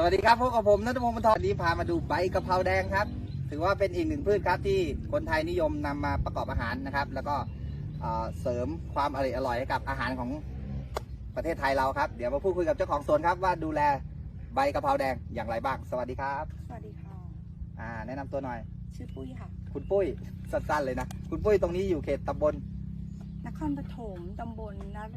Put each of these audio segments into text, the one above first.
สวัสดีครับพบกับผมนัทพงศ์บรรทอนวันนี้พามาดูใบกะเพราแดงครับ ถือว่าเป็นอีกหนึ่งพืชครับที่คนไทยนิยมนำมาประกอบอาหารนะครับ แล้วก็เอ่อเสริมความอร่อยอร่อยให้กับอาหารของประเทศไทยเราครับ เดี๋ยวมาพูดคุยกับเจ้าของสวนครับว่าดูแลใบกะเพราแดงอย่างไรบ้าง สวัสดีครับ สวัสดีค่ะอ่าแนะนำตัวหน่อย ชื่อปุ้ยค่ะ คุณปุ้ยสั้นๆเลยนะ คุณปุ้ยตรงนี้อยู่เขตตำบล นครปฐมตำบลนร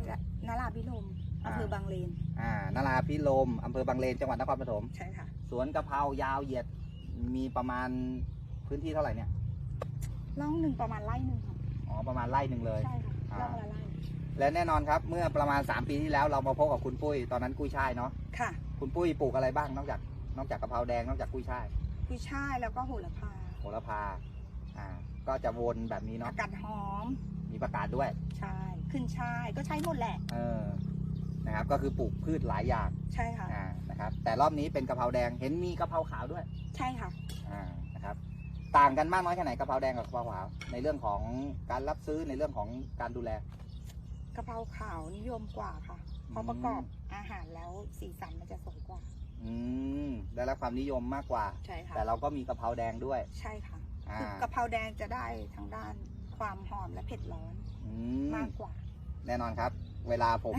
นาราพิรม อำเภอบางเลน อ่านาราพิโลมอำเภอบางเลนจังหวัดนครปฐม ใช่ค่ะ สวนกะเพรายาวเหยียดมีประมาณพื้นที่เท่าไหร่เนี่ยล่องหนึ่งประมาณไร่หนึ่งค่ะ อ๋อ ประมาณไร่หนึ่งเลย ใช่ค่ะอ่าล่องละไร่ และแน่นอนครับ เมื่อประมาณ 3 ปีที่แล้วเรามาพบกับคุณปุ้ย ตอนนั้นกุ้ยช่ายเนาะ ค่ะ คุณปุ้ยปลูกอะไรบ้างนอกจาก นอกจากกะเพราแดง นอกจากกุ้ยช่าย กุยช่ายแล้วก็โหระพา โหระพา อ่า ก็จะวนแบบนี้เนาะอากาศหอม มีประกาศด้วย ใช่ ขึ้นช่ายก็ใช้หมดแหละ เออนะครับ ก็คือปลูกพืชหลายอย่างใช่ค่ะ อ่านะครับ แต่รอบนี้เป็นกะเพราแดงเห็นมีกะเพราขาวด้วยใช่ค่ะ อ่านะครับ ต่างกันมากน้อยแค่ไหนกะเพราแดงกับกะเพราขาวในเรื่องของการรับซื้อในเรื่องของการดูแล กะเพราขาวนิยมกว่าค่ะ เพราะประกอบอาหารแล้วสีสันมันจะสวยกว่า อืมได้รับความนิยมมากกว่า ใช่ค่ะ แต่เราก็มีกะเพราแดงด้วย ใช่ค่ะ อ่า คือกะเพราแดงจะได้ทางด้านความหอมและเผ็ดร้อนอืมมากกว่า แน่นอนครับ เวลาผม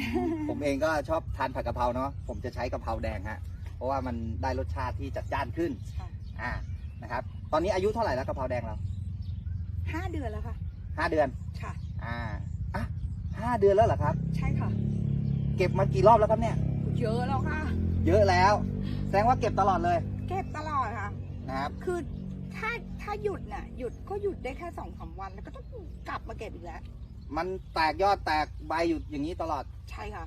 ผมเองก็ชอบทานผัดกะเพราเนาะผมจะใช้กะเพราแดงฮะเพราะว่ามันได้รสชาติที่จัดจ้านขึ้นค่ะอ่านะครับ ตอนนี้อายุเท่าไหร่แล้วกะเพราแดงเราห้าเดือนแล้วค่ะ ห้าเดือน ค่ะ อ่าอะห้าเดือนแล้วเหรอครับ ใช่ค่ะ เก็บมากี่รอบแล้วครับเนี่ย เยอะแล้วค่ะ เยอะแล้ว แสดงว่าเก็บตลอดเลยเก็บตลอดค่ะ นะครับ คือถ้าถ้าหยุดน่ะ หยุดก็หยุดได้แค่สองสามวันแล้วก็ต้องกลับมาเก็บอีกแล้ว มันแตกยอดแตกใบอยู่อย่างนี้ตลอด ใช่ค่ะ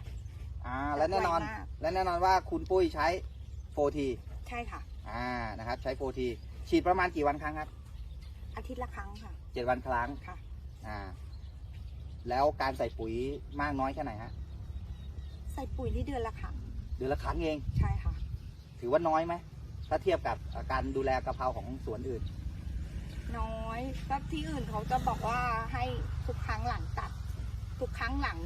อ่า และแน่นอน ไวมาก และแน่นอนว่าคุณปุ้ยใช้โฟทีใช่ค่ะ อ่า นะครับ ใช้โฟทีฉีดประมาณกี่วันครั้งครับอาทิตย์ละครั้งค่ะ เจ็ดวันครั้ง ค่ะ อ่า แล้วการใส่ปุ๋ยมากน้อยแค่ไหนฮะ ใส่ปุ๋ยนี่เดือนละครั้ง เดือนละครั้งเอง ใช่ค่ะ ถือว่าน้อยไหม ถ้าเทียบกับการดูแลกะเพราของสวนอื่น น้อยแล้วที่อื่นเขาจะบอกว่าให้ทุกครั้งหลังตัด ทุกครั้งหลัง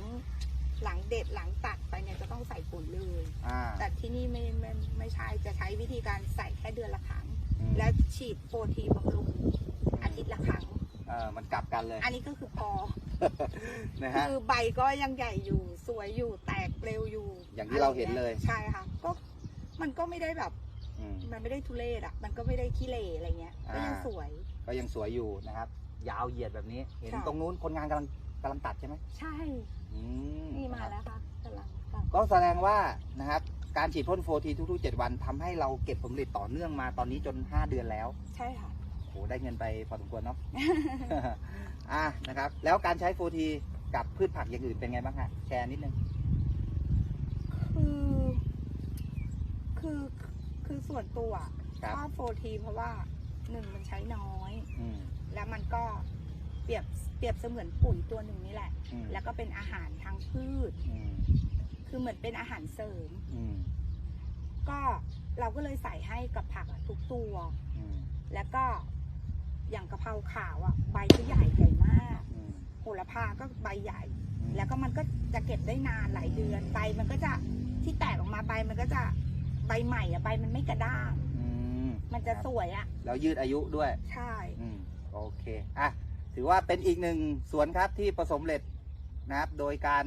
หลังเด็ดหลังตัดไปเนี่ยจะต้องใส่ปุ๋ยเลย อ่า แต่ที่นี่ไม่ไม่ไม่ใช่จะใช้วิธีการใส่แค่เดือนละครั้ง อืม และฉีดโปรทีบำรุงอาทิตย์ละครั้ง เออมันกลับกันเลยอันนี้ก็คือพอ นะฮะ คือใบก็ยังใหญ่อยู่สวยอยู่แตกเร็วอยู่อย่างที่เราเห็นเลย ใช่ค่ะก็มันก็ไม่ได้แบบ อืม มันไม่ได้ทุเรศอะ มันก็ไม่ได้ขี้เหร่อะไรเงี้ย ก็ยังอ่า สวย ก็ยังสวยอยู่นะครับ ยาวเหยียดแบบนี้ เห็นค่ะ ตรงนู้นคนงานกำลังกำลังตัดใช่ไหมใช่ อืมนี่มานะครับแล้วค่ะกำลังตัดก็แสดงว่านะครับการฉีดพ่นโฟทีทุกๆ 7 วันทำให้เราเก็บผลผลิตต่อเนื่องมาตอนนี้จน 5 เดือนแล้ว ใช่ค่ะ โหได้เงินไปพอสมควรเนาะ อะนะครับ แล้วการใช้โฟทีกับพืชผักอย่างอื่นเป็นไงบ้างฮะแชร์นิดนึง คือ คือ คือส่วนตัวอะครับ ชอบโฟทีเพราะว่า หนึ่งมันใช้น้อย อืม แล้วมันก็เปรียบเปรียบเสมือนปุ๋ยตัวหนึ่งนี่แหละ อืม แล้วก็เป็นอาหารทางพืช อืมคือเหมือนเป็นอาหารเสริม อืมก็เราก็เลยใส่ให้กับผักอะทุกตัว อืมแล้วก็อย่างกะเพราขาวอะใบก็ใหญ่ใหญ่มาก อืมโหระพาก็ใบใหญ่อืมแล้วก็มันก็จะเก็บได้นานหลายเดือนใบมันก็จะที่แตกออกมาใบมันก็จะใบใหม่อะใบมันไม่กระด้างอื มมันจะสวยอะแล้วยืดอายุด้วย ใช่ อืมโอเคอะถือว่าเป็นอีกหนึ่งสวนครับที่ประสบความสำเร็จนะครับ โดยการ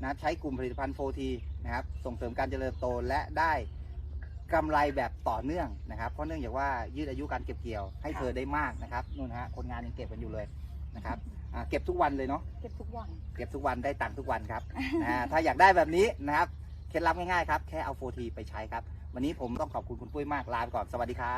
นะครับใช้กลุ่มผลิตภัณฑ์โฟทีนะครับ ส่งเสริมการเจริญเติบโตและได้กำไรแบบต่อเนื่องนะครับ เพราะเนื่องจากว่ายืดอายุการเก็บเกี่ยวให้เธอได้มากนะครับนู่นฮะคนงานยังเก็บกันอยู่เลยนะครับอ่าเก็บทุกวันเลยเนาะเก็บทุกวัน เก็บทุกวันได้ตังค์ทุกวันครับอ่าถ้าอยากได้แบบนี้นะครับเคล็ดลับง่ายๆครับแค่เอาโฟทีไปใช้ครับ วันนี้ผมต้องขอบคุณคุณปุ้ยมากลาไปก่อนสวัสดีครับ